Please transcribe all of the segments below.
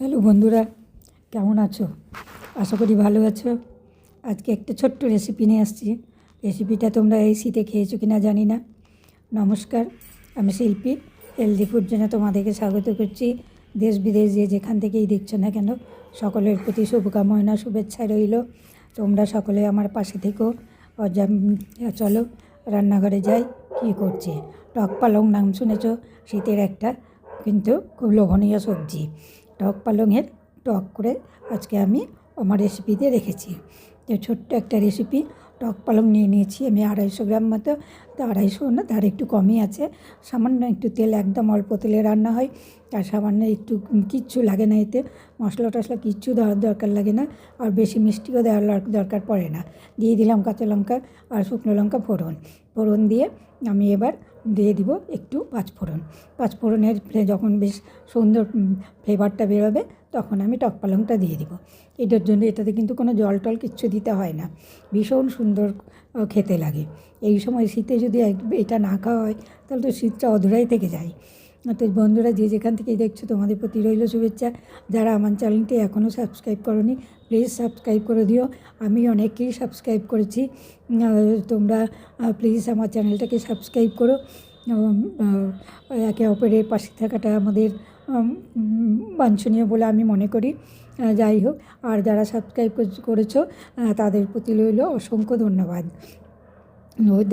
Hello বন্ধুরা, কেমন আছো? আশা করি ভালো আছো। আজকে একটা ছোট্ট রেসিপি নিয়ে আসছি। রেসিপিটা তোমরা এই শীতে খেয়েছো কি না জানি না। নমস্কার, আমি শিল্পী হেলদি ফুড জন্য তোমাদেরকে স্বাগত করছি। দেশ বিদেশ যে যেখান থেকেই দেখছ না কেন, সকলের প্রতি শুভকামনা, শুভেচ্ছা রইল। তোমরা সকলে আমার পাশে থেকো। আর চলো রান্নাঘরে যাই, কী করছে? টক পালং নাম শুনেছ? শীতের একটা কিন্তু খুব লোভনীয় সবজি। টক পালংয়ের টক করে আজকে আমি আমার দিয়ে রেখেছি। যে ছোট্ট একটা রেসিপি টক পালং নিয়ে নিয়েছি, আমি আড়াইশো গ্রাম মতো। তো আড়াইশো না, তার একটু কমই আছে। সামান্য একটু তেল, একদম অল্প তেলে রান্না হয়। আর সামান্য একটু কিচ্ছু লাগে না এতে। মশলা টশলা কিচ্ছু দেওয়ার দরকার লাগে না। আর বেশি মিষ্টিও দেওয়ার দরকার পড়ে না। দিয়ে দিলাম কাঁচা লঙ্কা আর শুকনো লঙ্কা ফোড়ন। ফোড়ন দিয়ে আমি এবার দিয়ে দিব একটু পাঁচফোড়ন। পাঁচফোড়নের যখন বেশ সুন্দর ফ্লেভারটা বেরোবে তখন আমি টক পালংটা দিয়ে দিব। এটার জন্য এটাতে কিন্তু কোনো জল টল কিচ্ছু দিতে হয় না। ভীষণ সুন্দর খেতে লাগে। এই সময় শীতে যদি এটা না খাওয়া হয়, তাহলে তো শীতটা অধুরাই থেকে যায়। তো বন্ধুরা, যে যেখান থেকেই দেখছ, তোমাদের প্রতি রইল শুভেচ্ছা। যারা আমার চ্যানেলটি এখনও সাবস্ক্রাইব করনি, প্লিজ সাবস্ক্রাইব করে দিও। আমি অনেককেই সাবস্ক্রাইব করেছি। তোমরা প্লিজ আমার চ্যানেলটাকে সাবস্ক্রাইব করো। একে অপরের পাশে থাকাটা আমাদের বাঞ্ছনীয় বলে আমি মনে করি। যাই হোক, আর যারা সাবস্ক্রাইব করেছ তাদের প্রতি রইল অসংখ্য ধন্যবাদ।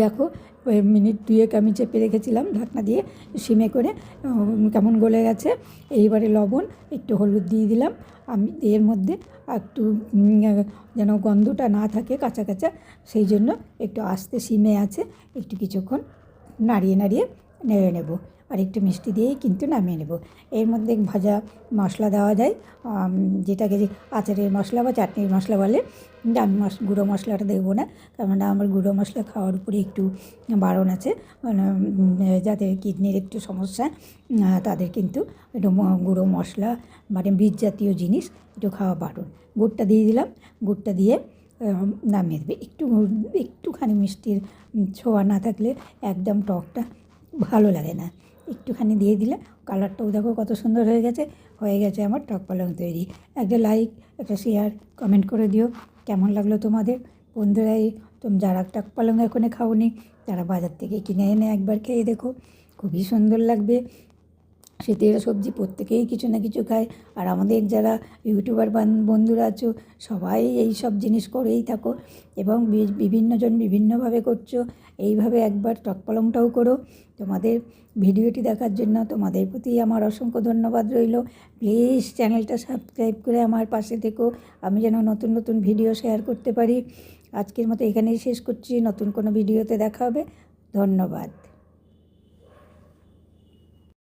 দেখো মিনিট দুয়েক আমি চেপে রেখেছিলাম ঢাকনা দিয়ে সিমে করে কেমন গলে গেছে। এইবারে লবণ, একটু হলুদ দিয়ে দিলাম। আমি, এর মধ্যে একটু যেন গন্ধটা না থাকে কাঁচা কাঁচা, সেই জন্য একটু আস্তে সিমে আছে, একটু কিছুক্ষণ নাড়িয়ে নাড়িয়ে নেড়ে নেব। আর একটু মিষ্টি দিয়েই কিন্তু নামিয়ে নেব। এর মধ্যে ভাজা মশলা দেওয়া যায় যেটাকে যে আচারের মশলা বা চাটনির মশলা বলে। আমি মশ, গুঁড়ো মশলাটা দেবো না, কেননা আমার গুঁড়ো মশলা খাওয়ার উপরে একটু বারণ আছে। যাদের কিডনির একটু সমস্যা তাদের কিন্তু একটু গুঁড়ো মশলা মানে বীজ জাতীয় জিনিস একটু খাওয়া বারণ। গুড়টা দিয়ে দিলাম, গুড়টা দিয়ে নামিয়ে দেবে। একটু, একটুখানি মিষ্টির ছোঁয়া না থাকলে একদম টকটা ভালো লাগে না। একটুখানি দিয়ে দিলে কালারটাও দেখো কত সুন্দর হয়ে গেছে হয়ে গেছে আমার টক পালং তৈরি। একটা লাইক একটা শেয়ার কমেন্ট করে দিও কেমন লাগল তোমাদের। বন্ধুরা, এই তুমি যারা টক পালং এখনে খাওনি তারা বাজার থেকে কিনে এনে একবার খেয়ে দেখো, খুবই সুন্দর লাগবে। শীতের সবজি প্রত্যেকেই কিছু না কিছু খায়। আর আমাদের যারা ইউটিউবার বান- বন্ধুরা আছো, সবাই এই সব জিনিস করেই থাকো এবং বিভিন্নজন বিভিন্নভাবে করছ। এইভাবে একবার টক পালংটাও করো। তোমাদের ভিডিওটি দেখার জন্য তোমাদের প্রতি আমার অসংখ্য ধন্যবাদ রইল। প্লিজ চ্যানেলটা সাবস্ক্রাইব করে আমার পাশে থেকো। আমি যেন নতুন নতুন ভিডিও শেয়ার করতে পারি। আজকের মতো এখানেই শেষ করছি। নতুন কোনো ভিডিওতে দেখা হবে। ধন্যবাদ।